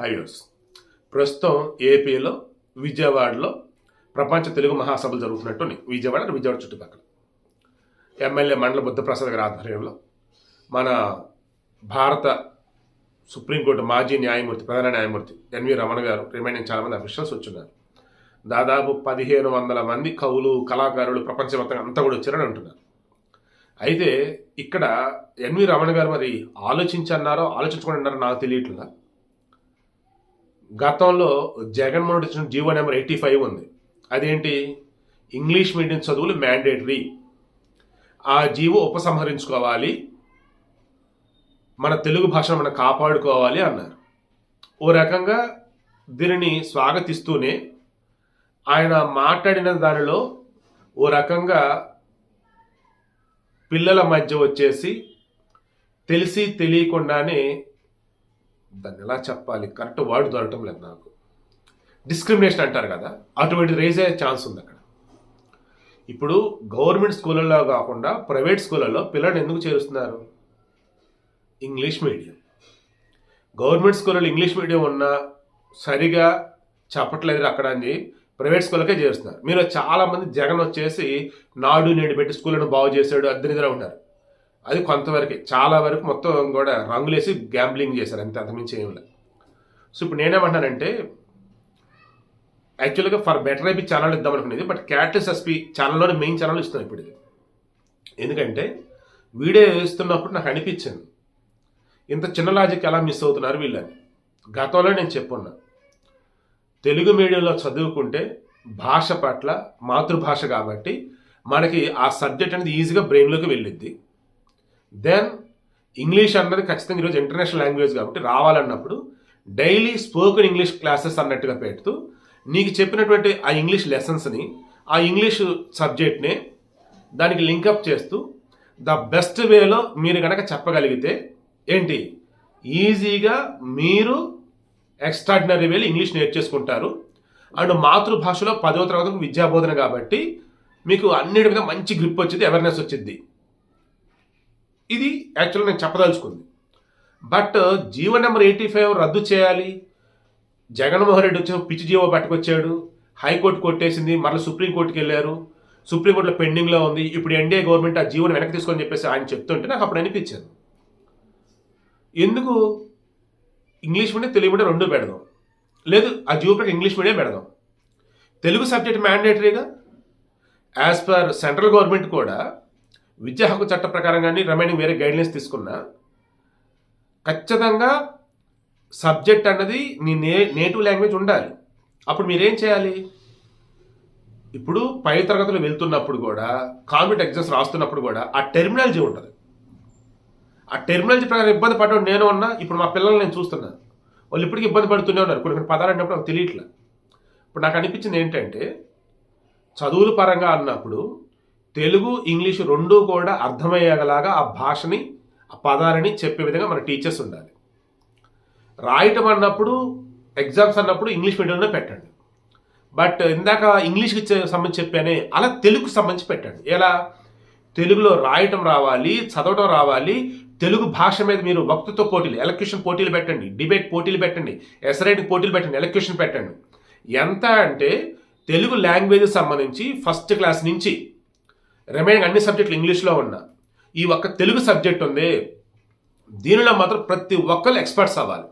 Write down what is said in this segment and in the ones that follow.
Highways ప్రస్తుతం ఏపీలో విజయవాడలో ప్రపంచ తెలుగు మహాసభలు జరుగుతున్నట్టుని విజయవాడ విజయవాడ చుట్టుపక్కల. ఎమ్మెల్యే మండల బుద్ధప్రసాద్ గారి ఆధ్వర్యంలో మన భారత సుప్రీంకోర్టు మాజీ న్యాయమూర్తి ప్రధాన న్యాయమూర్తి ఎన్వి రమణ గారు రిమైనింగ్ చాలామంది అఫీషియల్స్ వచ్చున్నారు. దాదాపు పదిహేను వందల మంది కవులు కళాకారులు ప్రపంచవ్యాప్తంగా అంతా కూడా వచ్చారని అంటున్నారు. అయితే ఇక్కడ ఎన్వి రమణ గారు మరి ఆలోచించన్నారో ఆలోచించుకుని నాకు తెలియట్లా గతంలో జగన్మోహన్ రెడ్డి ఇచ్చిన జీవో నెంబర్ ఎయిటీ ఫైవ్ ఉంది. అదేంటి? ఇంగ్లీష్ మీడియం చదువులు మ్యాండేటరీ ఆ జీవో ఉపసంహరించుకోవాలి. మన తెలుగు భాషను మనం కాపాడుకోవాలి అన్నారు. ఓ రకంగా దీనిని స్వాగతిస్తూనే ఆయన మాట్లాడిన దానిలో ఓ రకంగా పిల్లల మధ్య వచ్చేసి తెలిసి తెలియకుండానే దాన్ని ఎలా చెప్పాలి? కరెక్ట్ వర్డ్ దొరకటం లేదు నాకు. డిస్క్రిమినేషన్ అంటారు కదా అటువంటి రేజ్ అయ్యే ఛాన్స్ ఉంది అక్కడ. ఇప్పుడు గవర్నమెంట్ స్కూళ్ళలో కాకుండా ప్రైవేట్ స్కూళ్ళలో పిల్లల్ని ఎందుకు చేరుస్తున్నారు? English medium. గవర్నమెంట్ స్కూళ్ళలో ఇంగ్లీష్ మీడియం ఉన్నా సరిగా చెప్పట్లేదు అక్కడ అని ప్రైవేట్ స్కూళ్ళకే చేరుస్తున్నారు. మీరు చాలామంది జగన్ వచ్చేసి నాడు నేడు పెట్టి స్కూళ్ళను బాగు చేశాడు అద్దరిదిరా ఉంటారు అది కొంతవరకే. చాలా వరకు మొత్తం కూడా రంగులేసి గ్యాంబ్లింగ్ చేశారు. అంతే అంతమించి ఏం లేదు. సో ఇప్పుడు నేనేమంటానంటే యాక్చువల్గా ఫర్ బెటర్ ఐపీ ఛానల్ ఇద్దాం అనుకునేది బట్ క్యాటలిస్ ఎస్పీ ఛానల్లోనే మెయిన్ ఛానల్ ఇస్తాం ఇప్పుడు ఎందుకంటే వీడియో వేస్తున్నప్పుడు నాకు అనిపించింది ఇంత చిన్న లాజిక్ ఎలా మిస్ అవుతున్నారు వీళ్ళని. గతంలో నేను చెప్పున్నా తెలుగు మీడియంలో చదువుకుంటే భాష పట్ల మాతృభాష కాబట్టి మనకి ఆ సబ్జెక్ట్ అనేది ఈజీగా బ్రెయిన్లోకి వెళ్ళిద్ది. దెన్ ఇంగ్లీష్ అన్నది ఖచ్చితంగా ఈరోజు ఇంటర్నేషనల్ లాంగ్వేజ్ కాబట్టి రావాలన్నప్పుడు డైలీ స్పోకెన్ ఇంగ్లీష్ క్లాసెస్ అన్నట్టుగా పెడుతూ నీకు చెప్పినటువంటి ఆ ఇంగ్లీష్ లెసన్స్ని ఆ ఇంగ్లీష్ సబ్జెక్ట్ని దానికి లింకప్ చేస్తూ ద బెస్ట్ వేలో మీరు కనుక చెప్పగలిగితే ఏంటి? ఈజీగా మీరు ఎక్స్ట్రాడినరీ వేలు ఇంగ్లీష్ నేర్చేసుకుంటారు. అండ్ మాతృభాషలో పదవ తరగతి విద్యాబోధన కాబట్టి మీకు అన్నిటి మీద మంచి గ్రిప్ వచ్చింది అవేర్నెస్ వచ్చింది. ఇది యాక్చువల్గా నేను చెప్పదలుచుకుంది. But GO number eighty five రద్దు చేయాలి. జగన్మోహన్ రెడ్డి వచ్చి పిచ్చి జీవో పట్టుకొచ్చాడు. హైకోర్టు కొట్టేసింది. మళ్ళీ సుప్రీంకోర్టుకి వెళ్ళారు. సుప్రీంకోర్టులో పెండింగ్లో ఉంది. ఇప్పుడు ఎన్డీఏ గవర్నమెంట్ ఆ జీవోని వెనక్కి తీసుకొని చెప్పేసి ఆయన చెప్తుంటే నాకు అప్పుడు అనిపించింది. ఎందుకు? ఇంగ్లీష్ మీడియం తెలుగు మీడియం రెండు పెడదాం. లేదు ఆ జీవో ఇంగ్లీష్ మీడియం పెడదాం. తెలుగు సబ్జెక్ట్ మ్యాండేటరీగా యాజ్ పర్ సెంట్రల్ గవర్నమెంట్ కూడా విద్యా హక్కు చట్ట ప్రకారం కానీ రిమైనింగ్ వేరే గైడ్లైన్స్ తీసుకున్నా ఖచ్చితంగా సబ్జెక్ట్ అన్నది నీ నే నేటివ్ లాంగ్వేజ్ ఉండాలి. అప్పుడు మీరేం చేయాలి? ఇప్పుడు పై తరగతులు వెళ్తున్నప్పుడు కూడా కాంపిటేటివ్ ఎగ్జామ్స్ రాస్తున్నప్పుడు కూడా ఆ టెర్మినాలజీ ఉంటుంది. ఆ టెర్మినాలజీ ప్రకారం ఇబ్బంది పడడం నేను ఉన్నా ఇప్పుడు మా పిల్లల్ని నేను చూస్తున్నా. వాళ్ళు ఇప్పటికీ ఇబ్బంది పడుతూనే ఉన్నారు. కొన్ని కొన్ని పదాలు అన్నప్పుడు నాకు తెలియట్లే. ఇప్పుడు నాకు అనిపించింది ఏంటంటే చదువుల పరంగా అన్నప్పుడు తెలుగు ఇంగ్లీష్ రెండూ కూడా అర్థమయ్యేలాగా ఆ భాషని ఆ పదాలని చెప్పే విధంగా మన టీచర్స్ ఉండాలి. రాయటం అన్నప్పుడు ఎగ్జామ్స్ అన్నప్పుడు ఇంగ్లీష్ మీడియంలో పెట్టండి. బట్ ఇందాక ఇంగ్లీష్కి సంబంధించి చెప్పానే అలా తెలుగుకు సంబంధించి పెట్టండి. ఎలా? తెలుగులో రాయటం రావాలి చదవటం రావాలి తెలుగు భాష మీద మీరు వక్తృత్వ పోటీలు ఎలక్యూషన్ పోటీలు పెట్టండి డిబేట్ పోటీలు పెట్టండి ఎసరైటింగ్ పోటీలు పెట్టండి ఎలక్యూషన్ పెట్టండి. ఎంత అంటే తెలుగు లాంగ్వేజ్ సంబంధించి ఫస్ట్ క్లాస్ నుంచి రిమైనింగ్ అన్ని సబ్జెక్టులు ఇంగ్లీష్లో ఉన్న. ఈ ఒక్క తెలుగు సబ్జెక్ట్ ఉంది. దీనిలో మాత్రం ప్రతి ఒక్కరు ఎక్స్పర్ట్స్ అవ్వాలి.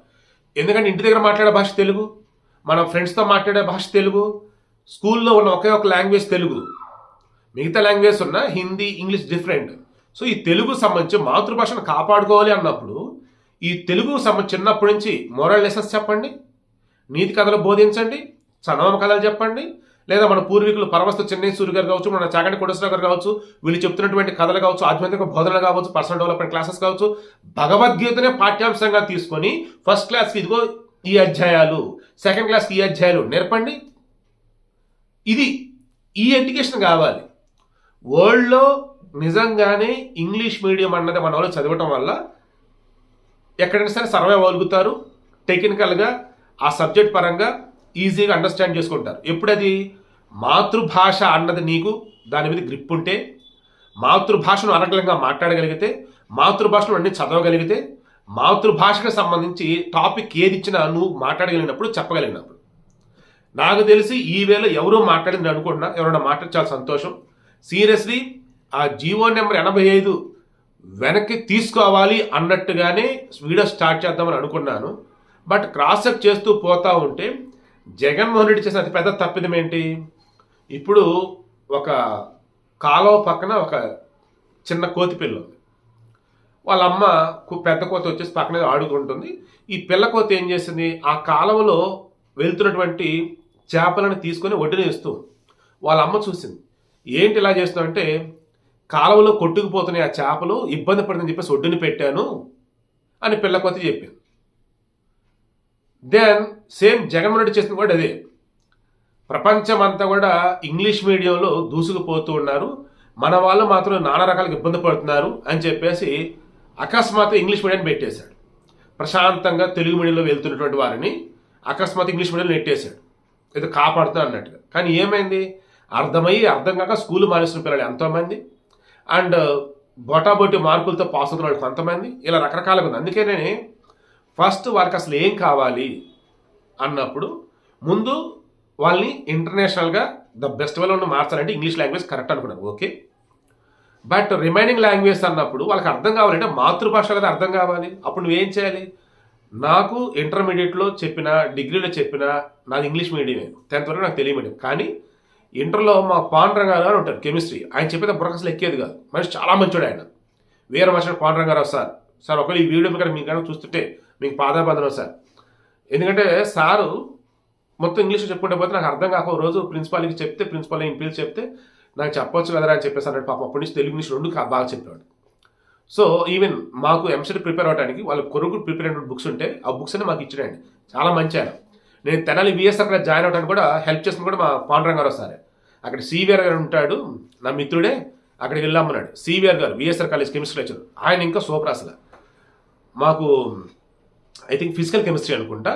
ఎందుకంటే ఇంటి దగ్గర మాట్లాడే భాష తెలుగు మన ఫ్రెండ్స్తో మాట్లాడే భాష తెలుగు స్కూల్లో ఉన్న ఒకే ఒక లాంగ్వేజ్ తెలుగు. మిగతా లాంగ్వేజ్ ఉన్న హిందీ ఇంగ్లీష్ డిఫరెంట్. సో ఈ తెలుగు సంబంధించి మాతృభాషను కాపాడుకోవాలి అన్నప్పుడు ఈ తెలుగు సంబంధించి చిన్నప్పటి నుంచి మోరల్ లెసన్స్ చెప్పండి నీతి కథలు బోధించండి చందమామ కథలు చెప్పండి లేదా మన పూర్వీకులు పరవస్తు చెన్నై సూర్య గారు కావచ్చు మన చాగంటి కోటేశ్వర గారు కావచ్చు వీళ్ళు చెప్తున్నటువంటి కథలు కావచ్చు ఆధ్యాత్మిక బోధనలు కావచ్చు పర్సనల్ డెవలప్మెంట్ క్లాసెస్ కావచ్చు భగవద్గీతనే పాఠ్యాంశంగా తీసుకొని ఫస్ట్ క్లాస్కి ఇదిగో ఈ అధ్యాయాలు సెకండ్ క్లాస్కి ఈ అధ్యాయాలు నేర్పండి. ఇది ఈ ఎడ్యుకేషన్ కావాలి. వరల్డ్లో నిజంగానే ఇంగ్లీష్ మీడియం అన్నది మన వాళ్ళు చదవటం వల్ల ఎక్కడైనా సరే సర్వే అవ్వగలుగుతారు టెక్నికల్గా ఆ సబ్జెక్ట్ పరంగా ఈజీగా అండర్స్టాండ్ చేసుకుంటారు. ఎప్పుడది? మాతృభాష అన్నది నీకు దాని మీద గ్రిప్ ఉంటే మాతృభాషను అనర్గళంగా మాట్లాడగలిగితే మాతృభాషను అన్ని చదవగలిగితే మాతృభాషకు సంబంధించి టాపిక్ ఏది ఇచ్చినా నువ్వు మాట్లాడగలిగినప్పుడు చెప్పగలిగినప్పుడు. నాకు తెలిసి ఈవేళ ఎవరో మాట్లాడింది నేను అనుకుంటున్నా ఎవరైనా మాట్లాడి సంతోషం. సీరియస్లీ ఆ జీవో నెంబర్ ఎనభై ఐదు వెనక్కి తీసుకోవాలి అన్నట్టుగానే వీడియో స్టార్ట్ చేద్దామని అనుకున్నాను. బట్ క్రాస్ చెక్ చేస్తూ పోతా ఉంటే జగన్మోహన్ రెడ్డి చేసిన అతి పెద్ద తప్పిదం ఏంటి ఇప్పుడు ఒక కాలువ పక్కన ఒక చిన్న కోతి పిల్ల ఉంది. వాళ్ళ అమ్మ పెద్ద కోతి వచ్చేసి పక్కనే ఆడుకుంటుంది. ఈ పిల్ల కోతి ఏం చేసింది? ఆ కాలువలో వెళ్తున్నటువంటి చేపలను తీసుకొని ఒడ్డున వేస్తూ వాళ్ళ అమ్మ చూసింది. ఏంటి ఇలా చేస్తున్నావు అంటే కాలువలో కొట్టుకుపోతున్నాయి ఆ చేపలు ఇబ్బంది పడుతుందని చెప్పేసి ఒడ్డుని పెట్టాను అని పిల్ల కోతి చెప్పింది. దెన్ సేమ్ జగన్మోహన్ రెడ్డి చేసింది కూడా అదే. ప్రపంచం అంతా కూడా ఇంగ్లీష్ మీడియంలో దూసుకుపోతూ ఉన్నారు. మన వాళ్ళు మాత్రం నానా రకాలుగా ఇబ్బంది పడుతున్నారు అని చెప్పేసి అకస్మాత్ ఇంగ్లీష్ మీడియాన్ని పెట్టేశాడు. ప్రశాంతంగా తెలుగు మీడియంలో వెళ్తున్నటువంటి వారిని అకస్మాత్ ఇంగ్లీష్ మీడియంలో నెట్టేశాడు. ఏదో కాపాడుతా అన్నట్టుగా. కానీ ఏమైంది? అర్థమయ్యి అర్థం కాక స్కూల్ మానేసిన పిల్లలు ఎంతోమంది. అండ్ బొటాబొటి మార్కులతో పాస్ అవుతున్న వాళ్ళు కొంతమంది. ఇలా రకరకాలుగా ఉంది. అందుకనే ఫస్ట్ వారికి అసలు ఏం కావాలి? అన్నప్పుడు ముందు వాళ్ళని ఇంటర్నేషనల్గా ద బెస్ట్ వేలో మార్చాలంటే ఇంగ్లీష్ లాంగ్వేజ్ కరెక్ట్ అనుకున్నాను. ఓకే బట్ రిమైనింగ్ లాంగ్వేజ్ అన్నప్పుడు వాళ్ళకి అర్థం కావాలంటే మాతృభాష కదా అర్థం కావాలి. అప్పుడు నువ్వేం చేయాలి? నాకు ఇంటర్మీడియట్లో చెప్పిన డిగ్రీలో చెప్పిన నాది ఇంగ్లీష్ మీడియమే టెన్త్ వరకు నాకు తెలియ మీడియం కానీ ఇంటర్లో మా పాండ్రంగారావు గారు ఉంటారు కెమిస్ట్రీ ఆయన చెప్పేది బుర్రకసలు ఎక్కేది కాదు. మనిషి చాలా మంచోడు ఆయన. Veera master Pandrangarao sir. Sir ఒకవేళ ఈ వీడియో కనుక మీకు కనుక చూస్తుంటే మీకు పాదాబంధనం సార్. ఎందుకంటే సారు మొత్తం ఇంగ్లీష్ చెప్పుకుంటే పోతే నాకు అర్థం కాక రోజు ప్రిన్సిపాల్కి చెప్తే ప్రిన్సిపాల్ ఇంక పిలిచి చెప్తే నాకు చెప్పొచ్చు కదరా అని చెప్పేసి అన్నాడు పాపం. అప్పటి నుంచి తెలుగు ఇంగ్లీష్ రెండు బాగా చెప్పేవాడు. సో ఈవెన్ మాకు ఎంసెట్ ప్రిపేర్ అవడానికి వాళ్ళ కొరకు ప్రిపేర్ అయిన బుక్స్ ఉంటే ఆ బుక్స్ అన్ని మాకు ఇచ్చినండి చాలా మంచి ఆయన. నేను తెనాలి విఎస్ఆర్ జాయిన్ అవడానికి కూడా హెల్ప్ చేసిన కూడా మా పాండురంగ గారు సార్ అక్కడ సివిఆర్ గారు ఉంటాడు నా మిత్రుడే అక్కడికి వెళ్ళామన్నాడు సివిఆర్ గారు విఎస్ఆర్ కాలేజ్ కెమిస్ట్రీ లెక్చర్ ఆయన ఇంకా సూపర్ అసలు. మాకు ఐ థింక్ ఫిజికల్ కెమిస్ట్రీ అనుకుంటా.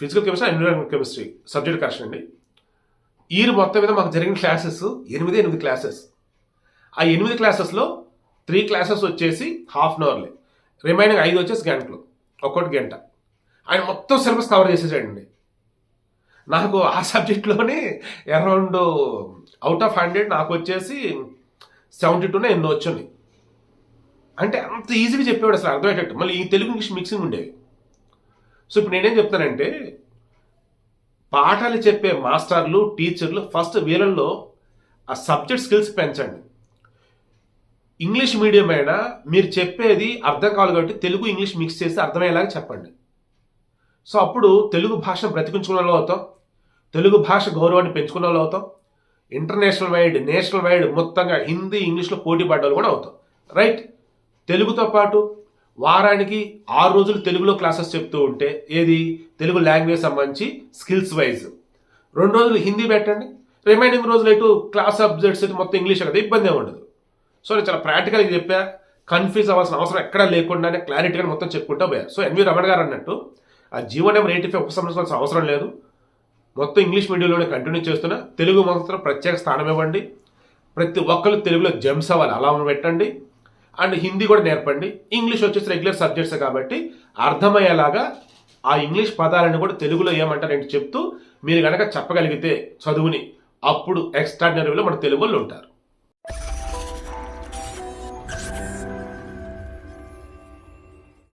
Physical chemistry environment chemistry subject correction అండి. ఇయర్ మొత్తం మీద మాకు జరిగిన క్లాసెస్ ఎనిమిది ఎనిమిది క్లాసెస్. ఆ ఎనిమిది క్లాసెస్లో త్రీ క్లాసెస్ వచ్చేసి హాఫ్ అన్ అవర్లే. రిమైనింగ్ ఐదు వచ్చేసి గంటలు. ఒక్కొక్కటి గంట. ఆయన మొత్తం సిలబస్ కవర్ చేసేసాడండి. నాకు ఆ సబ్జెక్ట్లోనే అరౌండ్ అవుట్ ఆఫ్ హండ్రెడ్ నాకు వచ్చేసి సెవెంటీ టూనే ఎన్నో వచ్చినాయి అంటే అంత ఈజీగా చెప్పేవాడు అసలు అర్థమయ్యేటట్టు. మళ్ళీ ఈ తెలుగు ఇంగ్లీష్ మిక్సింగ్ ఉండేవి. సో ఇప్పుడు నేనేం చెప్తానంటే పాఠాలు చెప్పే మాస్టర్లు టీచర్లు ఫస్ట్ వీళ్ళల్లో ఆ సబ్జెక్ట్ స్కిల్స్ పెంచండి. ఇంగ్లీష్ మీడియం అయినా మీరు చెప్పేది అర్థం కావాలి కాబట్టి తెలుగు ఇంగ్లీష్ మిక్స్ చేసి అర్థమయ్యేలాగా చెప్పండి. సో అప్పుడు తెలుగు భాషను బ్రతికించుకున్న వాళ్ళు అవుతాం. తెలుగు భాష గౌరవాన్ని పెంచుకున్న వాళ్ళు అవుతాం. ఇంటర్నేషనల్ వైడ్ నేషనల్ వైడ్ మొత్తంగా హిందీ ఇంగ్లీష్లో పోటీ పడ్డవాళ్ళు కూడా అవుతాం. రైట్ తెలుగుతో పాటు వారానికి ఆరు రోజులు తెలుగులో క్లాసెస్ చెప్తూ ఉంటే ఏది? తెలుగు లాంగ్వేజ్ సంబంధించి స్కిల్స్ వైజ్. రెండు రోజులు హిందీ పెట్టండి. రిమైనింగ్ రోజులు ఎటు క్లాస్ సబ్జెక్ట్స్ అయితే మొత్తం ఇంగ్లీష్ కదా ఇబ్బంది ఏమి ఉండదు. సో నేను చాలా ప్రాక్టికల్గా చెప్పా కన్ఫ్యూజ్ అవ్వాల్సిన అవసరం ఎక్కడా లేకుండానే క్లారిటీగా మొత్తం చెప్పుకుంటా పోయా. సో ఎన్వి రమణ గారు అన్నట్టు ఆ జీవో నెంబర్ ఎయిటీ ఫైవ్ ఉపసంహరించాల్సిన అవసరం లేదు. మొత్తం ఇంగ్లీష్ మీడియంలోనే కంటిన్యూ చేస్తున్నా. తెలుగు మాత్రం ప్రత్యేక స్థానం ఇవ్వండి. ప్రతి ఒక్కరు తెలుగులో జెమ్స్ అవ్వాలి అలా పెట్టండి. అండ్ హిందీ కూడా నేర్పండి. ఇంగ్లీష్ వచ్చేసి రెగ్యులర్ సబ్జెక్ట్స్ కాబట్టి అర్థమయ్యేలాగా ఆ ఇంగ్లీష్ పదాలను కూడా తెలుగులో ఏమంటారంటే చెప్తూ మీరు కనుక చెప్పగలిగితే చదువుని అప్పుడు ఎక్స్ట్రాడినరీలో మన తెలుగు వాళ్ళు ఉంటారు.